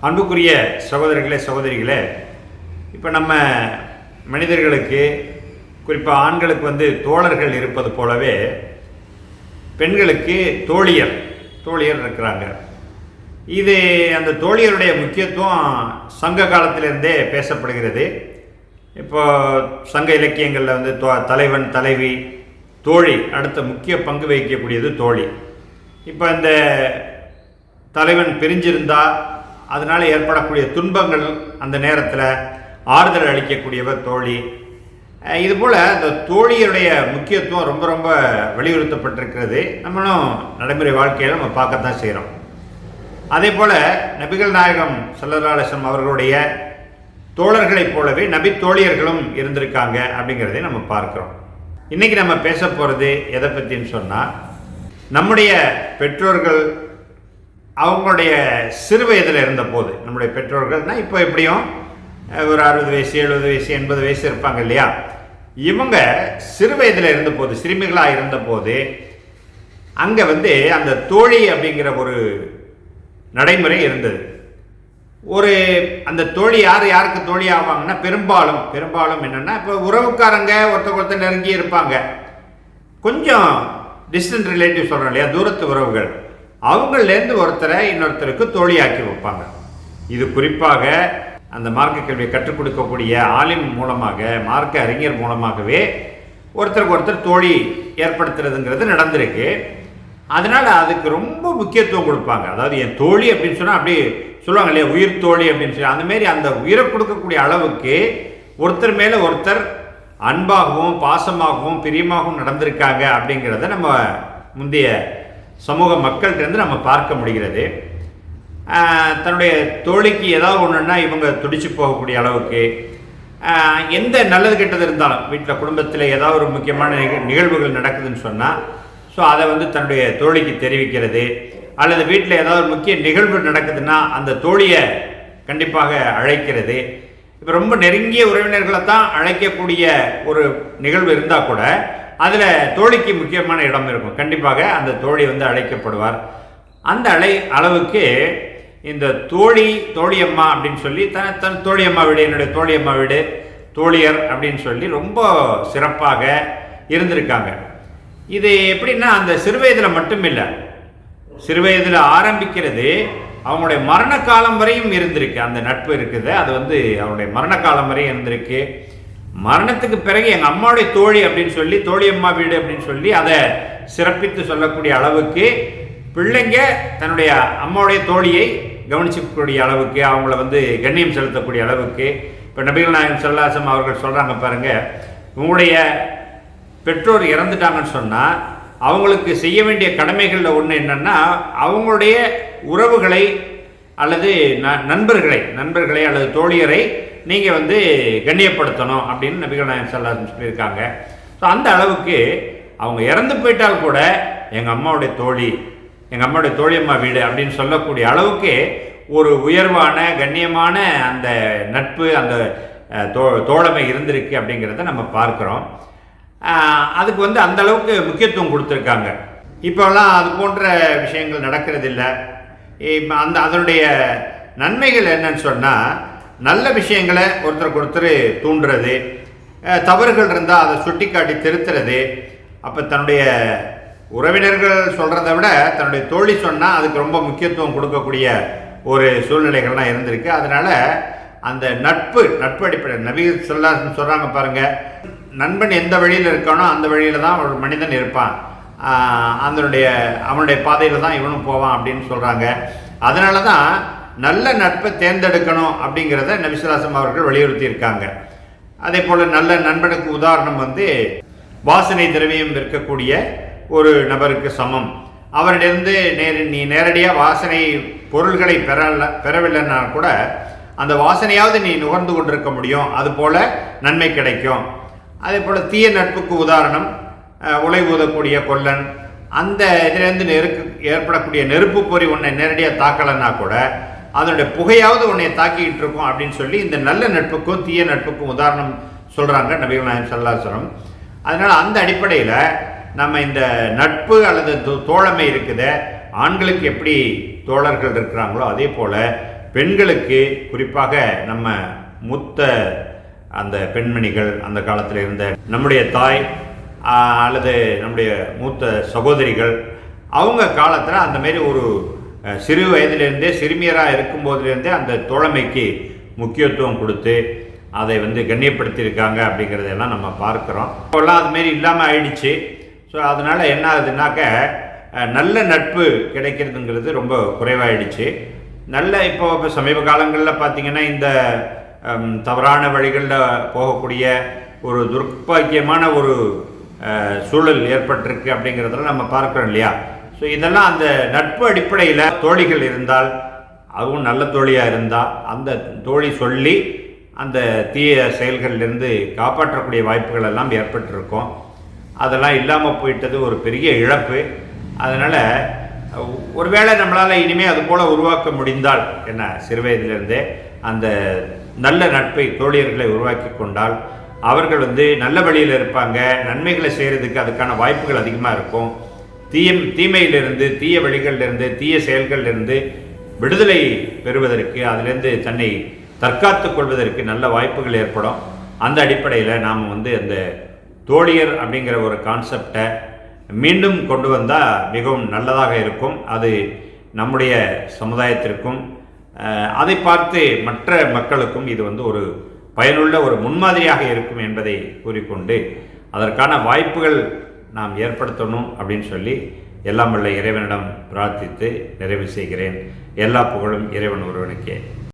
அன்புக்குரிய சகோதரர்களே சகோதரிகளே இப்போ நம்ம மனிதர்களுக்கு குறிப்பாக ஆண்களுக்கு வந்து தோழர்கள் இருப்பது போலவே பெண்களுக்கு தோழியர் தோழியர் இருக்கிறாங்க. இது அந்த தோழியருடைய முக்கியத்துவம் சங்க காலத்திலிருந்தே பேசப்படுகிறது. இப்போ சங்க இலக்கியங்களில் வந்து தோ- தலைவன் தலைவி தோழி அடுத்த முக்கிய பங்கு வகிக்கக்கூடியது தோழி. இப்போ இந்த தலைவன் பிரிஞ்சிருந்தால் அதனால் ஏற்படக்கூடிய துன்பங்கள் அந்த நேரத்தில் ஆறுதல் அளிக்கக்கூடியவர் தோழி. இதுபோல் இந்த தோழியருடைய முக்கியத்துவம் ரொம்ப ரொம்ப வலியுறுத்தப்பட்டிருக்கிறது. நம்மளும் நடைமுறை வாழ்க்கையில் நம்ம பார்க்கத்தான் செய்கிறோம் அதே போல் நபிகள் நாயகம் சல்லல்லாஹம் அவர்களுடைய தோழர்களைப் போலவே நபி தோழியர்களும் இருந்திருக்காங்க அப்படிங்கிறதை நம்ம பார்க்குறோம். இன்றைக்கி நம்ம பேச போகிறது எதை பற்றின்னு சொன்னால் நம்முடைய பெற்றோர்கள் அவங்களுடைய சிறு வயதில் இருந்தபோது நம்முடைய பெற்றோர்கள்னால் இப்போ எப்படியும் ஒரு அறுபது வயசு எழுபது வயசு எண்பது வயசு இருப்பாங்க இல்லையா? இவங்க சிறு வயதில் இருந்தபோது சிறுமிகளாக இருந்தபோது அங்கே வந்து அந்த தோழி அப்படிங்கிற ஒரு நடைமுறை இருந்தது. ஒரு அந்த தோழி யார் யாருக்கு தோழி ஆவாங்கன்னா பெரும்பாலும் பெரும்பாலும் என்னென்னா இப்போ உறவுக்காரங்க ஒருத்தர் ஒருத்தர் நெருங்கி இருப்பாங்க. கொஞ்சம் டிஸ்டன்ட் ரிலேட்டிவ் சொல்கிறோம் இல்லையா? தூரத்து உறவுகள். அவங்கள்லேருந்து ஒருத்தரை இன்னொருத்தருக்கு தோழியாக்கி வைப்பாங்க. இது குறிப்பாக அந்த மார்க்க கல்வியை கற்றுக் கொடுக்கக்கூடிய ஆலிம் மூலமாக மார்க்க அறிஞர் மூலமாகவே ஒருத்தருக்கு ஒருத்தர் தோழி ஏற்படுத்துறதுங்கிறது நடந்திருக்கு. அதனால் அதுக்கு ரொம்ப முக்கியத்துவம் கொடுப்பாங்க. அதாவது என் தோழி அப்படின்னு சொன்னால் அப்படி சொல்லுவாங்க இல்லையா உயிர் தோழி அப்படின்னு சொல்லி. அந்தமாரி அந்த உயிரை கொடுக்கக்கூடிய அளவுக்கு ஒருத்தர் மேலே ஒருத்தர் அன்பாகவும் பாசமாகவும் பிரியமாகவும் நடந்திருக்காங்க அப்படிங்கிறத நம்ம முந்தைய சமூக மக்கள்கிட்டருந்து நம்ம பார்க்க முடிகிறது. தன்னுடைய தோழிக்கு ஏதாவது ஒன்றுன்னா இவங்க துடிச்சு போகக்கூடிய அளவுக்கு எந்த நல்லது கெட்டது இருந்தாலும் வீட்டில் குடும்பத்தில் ஏதாவது ஒரு முக்கியமான நிகழ்வுகள் நடக்குதுன்னு சொன்னால் ஸோ அதை வந்து தன்னுடைய தோழிக்கு தெரிவிக்கிறது. அல்லது வீட்டில் ஏதாவது ஒரு முக்கிய நிகழ்வு நடக்குதுன்னா அந்த தோழியை கண்டிப்பாக அழைக்கிறது. இப்போ ரொம்ப நெருங்கிய உறவினர்களை தான் அழைக்கக்கூடிய ஒரு நிகழ்வு இருந்தால் கூட அதில் தோழிக்கு முக்கியமான இடம் இருக்கும். கண்டிப்பாக அந்த தோழி வந்து அழைக்கப்படுவார். அந்த அலை அளவுக்கு இந்த தோழி தோழியம்மா அப்படின்னு சொல்லி தன் தன் தோழியம்மா வீடு என்னுடைய தோழியம்மா வீடு தோழியர் அப்படின்னு சொல்லி ரொம்ப சிறப்பாக இருந்திருக்காங்க. இது எப்படின்னா அந்த சிறுவயதில் மட்டும் இல்லை சிறுவயதில் ஆரம்பிக்கிறது அவங்களுடைய மரண காலம் வரையும் இருந்திருக்கு. அந்த நட்பு இருக்குது. அது வந்து அவனுடைய மரண காலம் வரையும் இருந்திருக்கு. மரணத்துக்கு பிறகு எங்கள் அம்மாவுடைய தோழி அப்படின்னு சொல்லி தோழியம்மா வீடு அப்படின்னு சொல்லி அதை சிறப்பித்து சொல்லக்கூடிய அளவுக்கு பிள்ளைங்க தன்னுடைய அம்மாவுடைய தோழியை கவனிச்சுக்கூடிய அளவுக்கு அவங்கள வந்து கண்ணியம் செலுத்தக்கூடிய அளவுக்கு இப்போ நபிகள் நாயகம் செல்லாசம் அவர்கள் சொல்கிறாங்க பாருங்கள் உங்களுடைய பெற்றோர் இறந்துட்டாங்கன்னு சொன்னால் அவங்களுக்கு செய்ய வேண்டிய கடமைகளில் ஒன்று என்னன்னா அவங்களுடைய உறவுகளை அல்லது ந- நண்பர்களை நண்பர்களை அல்லது தோழியரை நீங்கள் வந்து கண்ணியப்படுத்தணும் அப்படின்னு நபிகள் நாயகம் சல்லாசம் சொல்லியிருக்காங்க. ஸோ அந்த அளவுக்கு அவங்க இறந்து போயிட்டால் கூட எங்கள் அம்மாவுடைய தோழி எங்கள் அம்மாவுடைய தோழியம்மா வீடு அப்படின்னு சொல்லக்கூடிய அளவுக்கு ஒரு உயர்வான கண்ணியமான அந்த நட்பு அந்த தோ தோழமை இருந்திருக்கு அப்படிங்கிறத நம்ம பார்க்குறோம். அதுக்கு வந்து அந்த அளவுக்கு முக்கியத்துவம் கொடுத்துருக்காங்க. இப்போல்லாம் அது போன்ற விஷயங்கள் நடக்கிறதில்ல. அந்த அதனுடைய நன்மைகள் என்னன்னு சொன்னால் நல்ல விஷயங்களை ஒருத்தருக்கு ஒருத்தர் தூண்டுறது தவறுகள் இருந்தால் அதை சுட்டிக்காட்டி திருத்துறது. அப்போ தன்னுடைய உறவினர்கள் சொல்கிறத விட தன்னுடைய தோழி சொன்னால் அதுக்கு ரொம்ப முக்கியத்துவம் கொடுக்கக்கூடிய ஒரு சூழ்நிலைகள்லாம் இருந்திருக்கு. அதனால் அந்த நட்பு நட்பு அடிப்படை நபி சொல்லா சொல்கிறாங்க பாருங்கள் நண்பன் எந்த வழியில் இருக்கானோ அந்த வழியில் தான் ஒரு மனிதன் இருப்பான். அதனுடைய அவனுடைய பாதையில் தான் இவனும் போவான் அப்படின்னு சொல்கிறாங்க அதனால தான் நல்ல நட்பை தேர்ந்தெடுக்கணும் அப்படிங்கிறத நபிசுலாசம் அவர்கள் வலியுறுத்தியிருக்காங்க. அதே போல் நல்ல நண்பனுக்கு உதாரணம் வந்து வாசனை திரவியம் விற்கக்கூடிய ஒரு நபருக்கு சமம். அவரிடந்து நேர் நீ நேரடியாக வாசனை பொருள்களை பெறல பெறவில்லைன்னா கூட அந்த வாசனையாவது நீ நுகர்ந்து கொண்டிருக்க முடியும். அதுபோல் நன்மை கிடைக்கும். அதே போல் தீய நட்புக்கு உதாரணம் உலை ஊதக்கூடிய கொல்லன் அந்த இதிலேருந்து நெருக்கு ஏற்படக்கூடிய நெருப்பு பொறி உன்னை நேரடியாக தாக்கலைன்னா கூட அதனுடைய புகையாவது உன்னை தாக்கிக்கிட்டு இருக்கும் அப்படின்னு சொல்லி இந்த நல்ல நட்புக்கும் தீய நட்புக்கும் உதாரணம் சொல்கிறாங்க நபிகள் நாயம் சல்லாசனம் அதனால் அந்த அடிப்படையில் நம்ம இந்த நட்பு அல்லது தோ- தோழமை இருக்குது ஆண்களுக்கு எப்படி தோழர்கள் இருக்கிறாங்களோ அதே போல் பெண்களுக்கு குறிப்பாக நம்ம மூத்த அந்த பெண்மணிகள் அந்த காலத்தில் இருந்த நம்முடைய தாய் அல்லது நம்முடைய மூத்த சகோதரிகள் அவங்க காலத்தில் அந்தமாரி ஒரு சிறு வயதிலிருந்தே சிறுமியராக இருக்கும்போதிலிருந்தே அந்த தோழமைக்கு முக்கியத்துவம் கொடுத்து அதை வந்து கண்ணியப்படுத்தியிருக்காங்க அப்படிங்கிறதெல்லாம் நம்ம பார்க்குறோம். இப்போல்லாம் அதுமாரி இல்லாமல் ஆயிடுச்சு. ஸோ அதனால் என்ன ஆகுதுனாக்க நல்ல நட்பு கிடைக்கிறதுங்கிறது ரொம்ப குறைவாயிடுச்சு. நல்ல இப்போ இப்போ சமீப காலங்களில் பார்த்தீங்கன்னா இந்த தவறான வழிகளில் போகக்கூடிய ஒரு துர்ப்பாக்கியமான ஒரு சூழல் ஏற்பட்டிருக்கு அப்படிங்கிறதெல்லாம் நம்ம பார்க்குறோம் இல்லையா? ஸோ இதெல்லாம் அந்த நட்பு அடிப்படையில் தோழிகள் இருந்தால் அதுவும் நல்ல தோழியாக இருந்தால் அந்த தோழி சொல்லி அந்த தீய செயல்களிலிருந்து காப்பாற்றக்கூடிய வாய்ப்புகள் எல்லாம் ஏற்பட்டிருக்கும். அதெல்லாம் இல்லாமல் போயிட்டது ஒரு பெரிய இழப்பு. அதனால் ஒருவேளை நம்மளால் இனிமேல் அது போல் உருவாக்க முடிந்தால் என்ன சிறு வயதிலிருந்தே அந்த நல்ல நட்பை தோழியர்களை உருவாக்கி கொண்டால் அவர்கள் வந்து நல்ல வழியில் இருப்பாங்க நன்மைகளை செய்கிறதுக்கு அதுக்கான வாய்ப்புகள் அதிகமாக இருக்கும். தீய தீமையிலிருந்து தீய வழிகளிலிருந்து தீய செயல்களிலிருந்து விடுதலை பெறுவதற்கு அதிலிருந்து தன்னை தற்காத்து கொள்வதற்கு நல்ல வாய்ப்புகள் ஏற்படும். அந்த அடிப்படையில் நாம் வந்து அந்த தோழியர் அப்படிங்கிற ஒரு கான்செப்டை மீண்டும் கொண்டு வந்தால் மிகவும் நல்லதாக இருக்கும். அது நம்முடைய சமுதாயத்திற்கும் அதை பார்த்து மற்ற மக்களுக்கும் இது வந்து ஒரு பயனுள்ள ஒரு முன்மாதிரியாக இருக்கும் என்பதை கூறிக்கொண்டு அதற்கான வாய்ப்புகள் நாம் ஏற்படுத்தணும் அப்படின்னு சொல்லி எல்லாம் வல்ல இறைவனிடம் பிரார்த்தித்து நிறைவு செய்கிறேன். எல்லா புகழும் இறைவன் ஒருவனுக்கே.